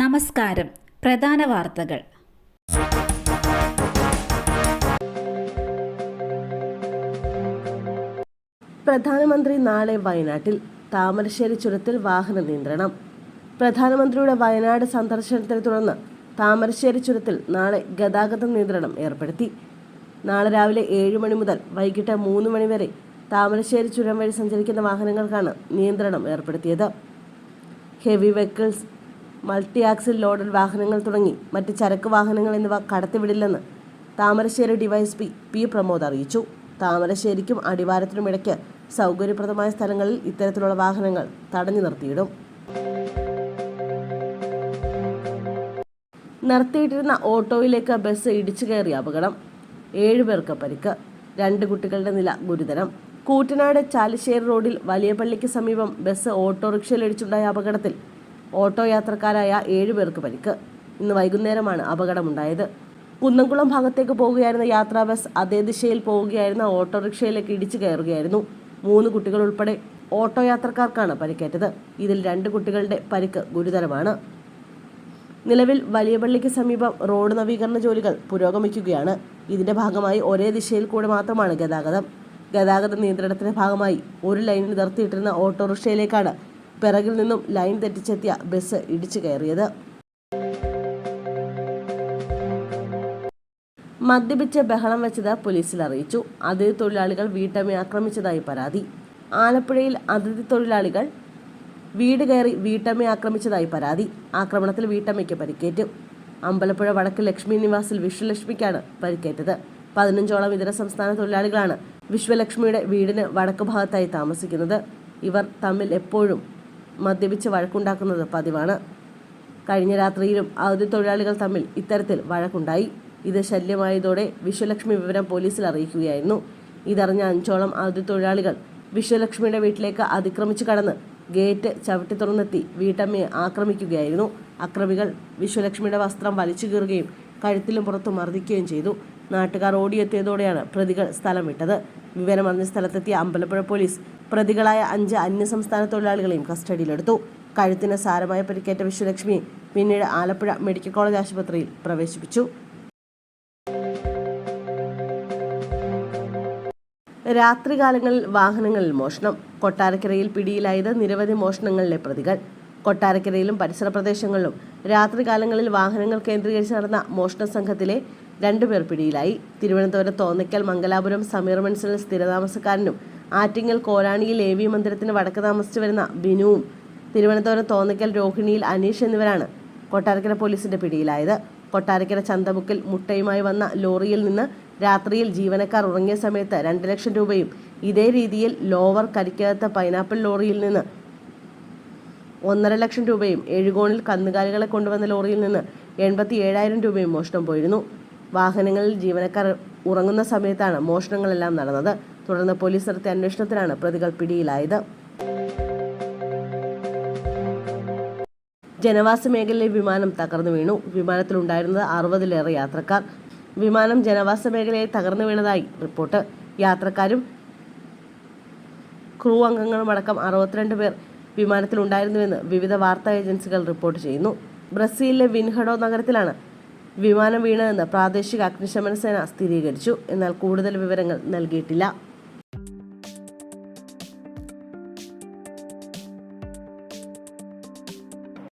നമസ്കാരം. പ്രധാന വാർത്തകൾ. പ്രധാനമന്ത്രി നാളെ വയനാട്ടിൽ താമരശ്ശേരി ചുരത്തിൽ വാഹന നിയന്ത്രണം. പ്രധാനമന്ത്രിയുടെ വയനാട് സന്ദർശനത്തെ തുടർന്ന് താമരശ്ശേരി ചുരത്തിൽ നാളെ ഗതാഗത നിയന്ത്രണം ഏർപ്പെടുത്തി. നാളെ രാവിലെ ഏഴ് മണി മുതൽ വൈകിട്ട് മൂന്ന് മണി വരെ താമരശ്ശേരി ചുരം വഴി സഞ്ചരിക്കുന്ന വാഹനങ്ങൾക്കാണ് നിയന്ത്രണം ഏർപ്പെടുത്തിയത്. Heavy vehicles multi axle loaded വാഹനങ്ങൾ തുടങ്ങി. മറ്റ് ചരക്ക് വാഹനങ്ങൾ എന്നിവ കടത്തിവിടില്ലെന്ന് താമരശ്ശേരി ഡിവൈഎസ്പി പി പ്രമോദ് അറിയിച്ചു. താമരശ്ശേരിക്കും അടിവാരത്തിനും ഇടയ്ക്ക് സൗകര്യപ്രദമായ സ്ഥലങ്ങളിൽ ഇത്തരത്തിലുള്ള വാഹനങ്ങൾ തടഞ്ഞു നിർത്തിയിടും. നിർത്തിയിട്ടിരുന്ന ഓട്ടോയിലേക്ക് ബസ് ഇടിച്ചു കയറിയ അപകടം. ഏഴുപേർക്ക് പരിക്ക്. രണ്ട് കുട്ടികളുടെ നില ഗുരുതരം. കൂറ്റനാട് ചാലിശ്ശേരി റോഡിൽ വലിയപള്ളിക്ക് സമീപം ബസ് ഓട്ടോറിക്ഷയിൽ ഇടിച്ചുണ്ടായ അപകടത്തിൽ ഓട്ടോ യാത്രക്കാരായ ഏഴുപേർക്ക് പരിക്ക്. ഇന്ന് വൈകുന്നേരമാണ് അപകടമുണ്ടായത്. കുന്നംകുളം ഭാഗത്തേക്ക് പോവുകയായിരുന്ന യാത്രാ ബസ് അതേ ദിശയിൽ പോവുകയായിരുന്ന ഓട്ടോറിക്ഷയിലേക്ക് ഇടിച്ചു കയറുകയായിരുന്നു. മൂന്ന് കുട്ടികൾ ഉൾപ്പെടെ ഓട്ടോ യാത്രക്കാർക്കാണ് പരിക്കേറ്റത്. ഇതിൽ രണ്ട് കുട്ടികളുടെ പരിക്ക് ഗുരുതരമാണ്. നിലവിൽ വലിയപള്ളിക്ക് സമീപം റോഡ് നവീകരണ ജോലികൾ പുരോഗമിക്കുകയാണ്. ഇതിന്റെ ഭാഗമായി ഒരേ ദിശയിൽ കൂടെ മാത്രമാണ് ഗതാഗതം. ഗതാഗത നിയന്ത്രണത്തിന്റെ ഭാഗമായി ഒരു ലൈനിൽ നിർത്തിയിട്ടിരുന്ന ഓട്ടോറിക്ഷയിലേക്കാണ് പിറകിൽ നിന്നും ലൈൻ തെറ്റിച്ചെത്തിയ ബസ് ഇടിച്ചു കയറിയത്. മദ്യപിച്ച് ബഹളം വെച്ചത് പോലീസിൽ അറിയിച്ചു. അതിഥി തൊഴിലാളികൾ വീട്ടമ്മയെ ആക്രമിച്ചതായി പരാതി. ആലപ്പുഴയിൽ അതിഥി തൊഴിലാളികൾ വീട് കയറി വീട്ടമ്മയെ ആക്രമിച്ചതായി പരാതി. ആക്രമണത്തിൽ വീട്ടമ്മയ്ക്ക് പരിക്കേറ്റു. അമ്പലപ്പുഴ വടക്ക് ലക്ഷ്മി നിവാസിൽ വിശ്വലക്ഷ്മിക്കാണ് പരിക്കേറ്റത്. പതിനഞ്ചോളം ഇതര സംസ്ഥാന തൊഴിലാളികളാണ് വിശ്വലക്ഷ്മിയുടെ വീടിന് വടക്ക് ഭാഗത്തായി താമസിക്കുന്നത്. ഇവർ തമ്മിൽ എപ്പോഴും മദ്യപിച്ച് വഴക്കുണ്ടാക്കുന്നത് പതിവാണ്. കഴിഞ്ഞ രാത്രിയിലും അവധി തൊഴിലാളികൾ തമ്മിൽ ഇത്തരത്തിൽ വഴക്കുണ്ടായി. ഇത് ശല്യമായതോടെ വിശ്വലക്ഷ്മി വിവരം പോലീസിൽ അറിയിക്കുകയായിരുന്നു. ഇതറിഞ്ഞ അഞ്ചോളം അവധി തൊഴിലാളികൾ വിശ്വലക്ഷ്മിയുടെ വീട്ടിലേക്ക് അതിക്രമിച്ചു കടന്ന് ഗേറ്റ് ചവിട്ടി തുറന്നെത്തി വീട്ടമ്മയെ ആക്രമിക്കുകയായിരുന്നു. അക്രമികൾ വിശ്വലക്ഷ്മിയുടെ വസ്ത്രം വലിച്ചു കീറുകയും കഴുത്തിലും പുറത്തും മർദ്ദിക്കുകയും ചെയ്തു. നാട്ടുകാർ ഓടിയെത്തിയതോടെയാണ് പ്രതികൾ സ്ഥലം വിട്ടത്. വിവരമറിഞ്ഞ സ്ഥലത്തെത്തിയ അമ്പലപ്പുഴ പോലീസ് പ്രതികളായ അഞ്ച് അന്യസംസ്ഥാന തൊഴിലാളികളെയും കസ്റ്റഡിയിലെടുത്തു. കഴുത്തിന് സാരമായ പരിക്കേറ്റ വിശ്വലക്ഷ്മിയെ പിന്നീട് ആലപ്പുഴ മെഡിക്കൽ കോളേജ് ആശുപത്രിയിൽ പ്രവേശിപ്പിച്ചു. രാത്രികാലങ്ങളിൽ വാഹനങ്ങളിൽ മോഷണം. കൊട്ടാരക്കരയിൽ പിടിയിലായത് നിരവധി മോഷണങ്ങളിലെ പ്രതികൾ. കൊട്ടാരക്കരയിലും പരിസര പ്രദേശങ്ങളിലും രാത്രികാലങ്ങളിൽ വാഹനങ്ങൾ കേന്ദ്രീകരിച്ച് നടന്ന മോഷണ സംഘത്തിലെ രണ്ടുപേർ പിടിയിലായി. തിരുവനന്തപുരം തോന്നയ്ക്കൽ മംഗലാപുരം സമീർ മൻസലിൽ സ്ഥിരതാമസക്കാരനും ആറ്റിങ്ങൽ കോരാണിയിൽ എ വി മന്ദിരത്തിന് വടക്ക് താമസിച്ചു വരുന്ന ബിനുവും തിരുവനന്തപുരം തോന്നയ്ക്കൽ രോഹിണിയിൽ അനീഷ് എന്നിവരാണ് കൊട്ടാരക്കര പോലീസിന്റെ പിടിയിലായത്. കൊട്ടാരക്കര ചന്തമുക്കിൽ മുട്ടയുമായി വന്ന ലോറിയിൽ നിന്ന് രാത്രിയിൽ ജീവനക്കാർ ഉറങ്ങിയ സമയത്ത് രണ്ട് ലക്ഷം രൂപയും ഇതേ രീതിയിൽ ലോവർ കരിക്കകത്ത് പൈനാപ്പിൾ ലോറിയിൽ നിന്ന് ഒന്നര ലക്ഷം രൂപയും എഴുകോണിൽ കന്നുകാലികളെ കൊണ്ടുവന്ന ലോറിയിൽ നിന്ന് എൺപത്തി ഏഴായിരം രൂപയും മോഷണം പോയിരുന്നു. വാഹനങ്ങളിൽ ജീവനക്കാർ ഉറങ്ങുന്ന സമയത്താണ് മോഷണങ്ങളെല്ലാം നടന്നത്. തുടർന്ന് പോലീസ് നടത്തിയ അന്വേഷണത്തിലാണ് പ്രതികൾ പിടിയിലായത്. ജനവാസ മേഖലയിലെ വിമാനം തകർന്നു വീണു. വിമാനത്തിലുണ്ടായിരുന്നത് അറുപതിലേറെ യാത്രക്കാർ. വിമാനം ജനവാസ മേഖലയിൽ തകർന്നു വീണതായി റിപ്പോർട്ട്. യാത്രക്കാരും ക്രൂ അംഗങ്ങളും അടക്കം അറുപത്തിരണ്ട് പേർ വിമാനത്തിലുണ്ടായിരുന്നുവെന്ന് വിവിധ വാർത്താ ഏജൻസികൾ റിപ്പോർട്ട് ചെയ്യുന്നു. ബ്രസീലിലെ വിൻഹഡോ നഗരത്തിലാണ് വിമാനം വീണതെന്ന് പ്രാദേശിക അഗ്നിശമന സേന സ്ഥിരീകരിച്ചു. എന്നാൽ കൂടുതൽ വിവരങ്ങൾ നൽകിയിട്ടില്ല.